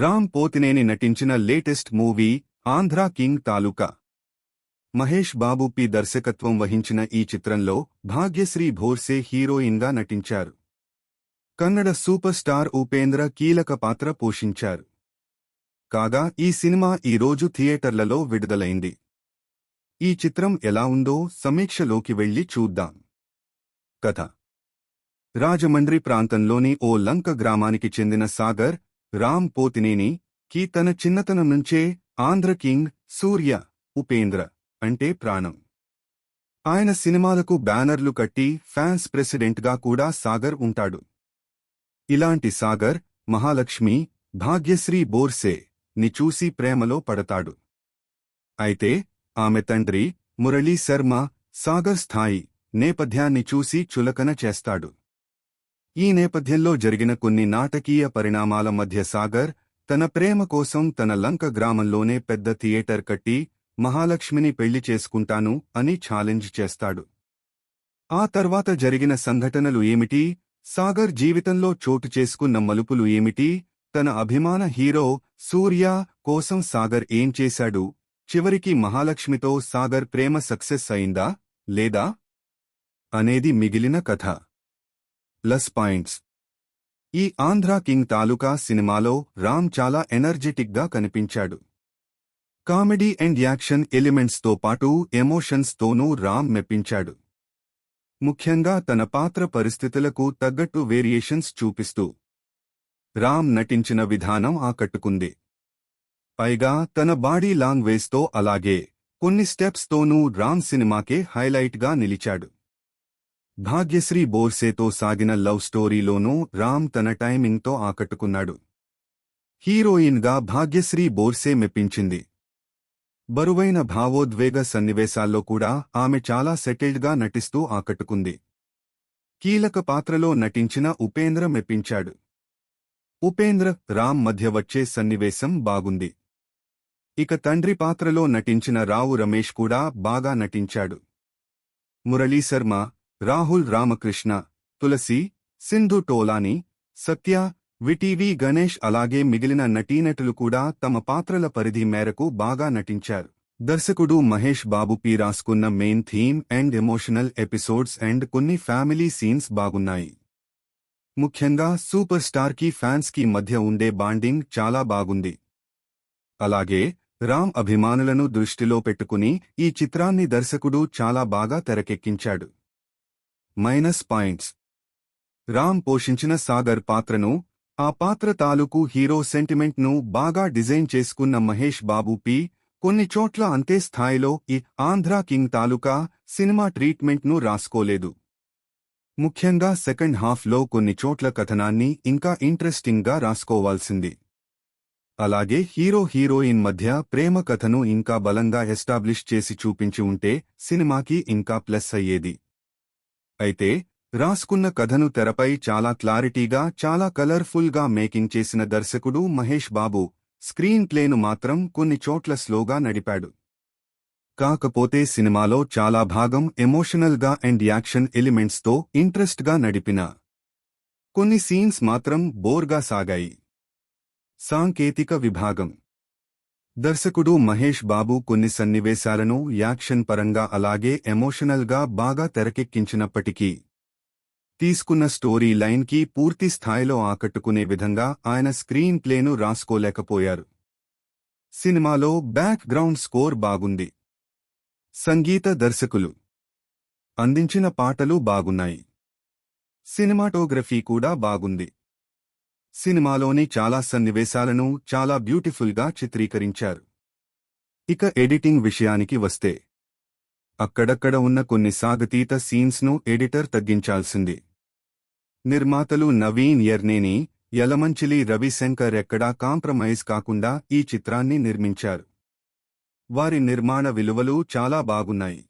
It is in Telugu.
రామ్ పోతినేని నటించిన latest movie Andhra king Taluka. Mahesh Babu P దర్శకత్వం వహించిన ఈ చిత్రంలో భాగ్యశ్రీ భోర్సే హీరోయిన్గా నటించారు. కన్నడ సూపర్ స్టార్ ఉపేంద్ర కీలక పాత్ర పోషించారు. కాగా ఈ సినిమా ఈ రోజు థియేటర్లలో విడుదలైంది. ఈ చిత్రం ఎలా ఉందో సమీక్షలోకి వెళ్ళి చూద్దాం. కథ. రాజమండ్రి ప్రాంతంలోని ఓ లంక గ్రామానికి చెందిన సాగర్ రామ్ పోతినేని కి తన చిన్నతనం నుంచే ఆంధ్ర కింగ్ సూర్య ఉపేంద్ర అంటే ప్రాణం. ఆయన సినిమాలకు బ్యానర్లు కట్టి ఫ్యాన్స్ ప్రెసిడెంట్గా కూడా సాగర్ ఉంటాడు. ఇలాంటి సాగర్ మహాలక్ష్మి భాగ్యశ్రీ బోర్సే ని చూసి ప్రేమలో పడతాడు. అయితే ఆమె తండ్రి మురళీ శర్మ సాగర్ స్థాయి నేపథ్యాన్ని చూసి చులకన చేస్తాడు. ఈ నేపథ్యంలో జరిగిన కొన్ని నాటకీయ పరిణామాల మధ్య సాగర్ తన ప్రేమ కోసం తన లంక గ్రామంలోనే పెద్ద థియేటర్ కట్టి మహాలక్ష్మిని పెళ్ళి చేసుకుంటాను అని ఛాలెంజ్ చేస్తాడు. ఆ తర్వాత జరిగిన సంఘటనలు ఏమిటి? సాగర్ జీవితంలో చోటు చేసుకున్న మలుపులు ఏమిటి? తన అభిమాన హీరో సూర్య కోసం సాగర్ ఏం చేశాడు? చివరికి మహాలక్ష్మితో సాగర్ ప్రేమ సక్సెస్ అయిందా? లేదా? అనేది మిగిలిన కథ. Plus points. ఈ ఆంధ్రా కింగ్ తాలూకా సినిమాలో రామ్ చాలా ఎనర్జెటిక్గా కనిపించాడు. కామెడీ అండ్ యాక్షన్ ఎలిమెంట్స్తో పాటు ఎమోషన్స్తోనూ రామ్ మెప్పించాడు. ముఖ్యంగా తన పాత్ర పరిస్థితులకు తగ్గట్టు వేరియేషన్స్ చూపిస్తూ. రామ్ నటించిన విధానం ఆకట్టుకుంది. పైగా తన బాడీ లాంగ్వేజ్తో అలాగే కొన్ని స్టెప్స్తోనూ రామ్ సినిమాకే హైలైట్గా నిలిచాడు. భాగ్యశ్రీ బోర్సేతో సాగిన లవ్ స్టోరీలోనూ రామ్ తన టైమింగ్తో ఆకట్టుకున్నాడు. హీరోయిన్గా భాగ్యశ్రీ బోర్సే మెప్పించింది. బరువైన భావోద్వేగ సన్నివేశాల్లో కూడా ఆమె చాలా సెటిల్డ్గా నటిస్తూ ఆకట్టుకుంది. కీలక పాత్రలో నటించిన ఉపేంద్ర మెప్పించాడు. ఉపేంద్ర రామ్ మధ్య వచ్చే సన్నివేశం బాగుంది. ఇక తండ్రి పాత్రలో నటించిన రావు రమేష్ కూడా బాగా నటించాడు. మురళీ శర్మ రాహుల్ రామకృష్ణ తులసి సింధు టోలాని సత్య విటీవీ గణేష్ అలాగే మిగిలిన నటీనటులు కూడా తమ పాత్రల పరిధి మేరకు బాగా నటించారు. దర్శకుడు మహేష్ బాబు పి రాసుకున్న main theme and emotional episodes and కొన్ని ఫ్యామిలీ సీన్స్ బాగున్నాయి. ముఖ్యంగా సూపర్ స్టార్కి ఫ్యాన్స్కి మధ్య ఉండే బాండింగ్ చాలా బాగుంది. అలాగే రామ్ అభిమానులను దృష్టిలో పెట్టుకుని ఈ చిత్రాన్ని దర్శకుడు చాలా బాగా తెరకెక్కించాడు. Minus points. రామ్ పోషించిన సాగర్ పాత్రను ఆ పాత్ర తాలూకు హీరో సెంటిమెంట్ను బాగా డిజైన్ చేసుకున్న మహేష్ బాబు పి కొన్ని చోట్ల అంతే స్థాయిలో ఈ ఆంధ్రా కింగ్ తాలూకా సినిమా ట్రీట్మెంట్ను రాసుకోలేదు. ముఖ్యంగా సెకండ్ హాఫ్లో కొన్ని చోట్ల కథనాన్ని ఇంకా ఇంట్రెస్టింగ్గా రాసుకోవాల్సింది. అలాగే హీరో హీరోయిన్ మధ్య ప్రేమ కథను ఇంకా బలంగా ఎస్టాబ్లిష్ చేసి చూపించి ఉంటే సినిమాకి ఇంకా ప్లస్ అయ్యేది. అయితే రాసుకున్న కథను తెరపై చాలా క్లారిటీగా చాలా కలర్ఫుల్గా మేకింగ్ చేసిన దర్శకుడు మహేష్ బాబు స్క్రీన్ ప్లేను మాత్రం కొన్ని చోట్ల స్లోగా నడిపాడు. కాకపోతే సినిమాలో చాలా భాగం ఎమోషనల్గా అండ్ యాక్షన్ ఎలిమెంట్స్తో ఇంట్రెస్ట్గా నడిపిన. కొన్ని సీన్స్ మాత్రం బోర్గా సాగాయి. సాంకేతిక విభాగం. దర్శకుడు మహేష్ బాబు కొన్ని సన్నివేశాలను యాక్షన్ పరంగా అలాగే ఎమోషనల్గా బాగా తెరకెక్కించినప్పటికీ తీసుకున్న స్టోరీ లైన్కి పూర్తి స్థాయిలో ఆకట్టుకునే విధంగా ఆయన స్క్రీన్ ప్లేను రాసుకోలేకపోయారు. సినిమాలో బ్యాక్ గ్రౌండ్ స్కోర్ బాగుంది. సంగీత దర్శకులు అందించిన పాటలు బాగున్నాయి. సినిమాటోగ్రఫీ కూడా బాగుంది. సినిమాలోని చాలా సన్నివేశాలను చాలా బ్యూటిఫుల్గా చిత్రీకరించారు. ఇక ఎడిటింగ్ విషయానికి వస్తే అక్కడక్కడ ఉన్న కొన్ని సాగతీత సీన్స్ను ఎడిటర్ తగ్గించాల్సింది. నిర్మాతలు నవీన్ ఎర్నేని యలమంచిలి రవిశంకర్ ఎక్కడా కాంప్రమైజ్ కాకుండా ఈ చిత్రాన్ని నిర్మించారు. వారి నిర్మాణ విలువలు చాలా బాగున్నాయి.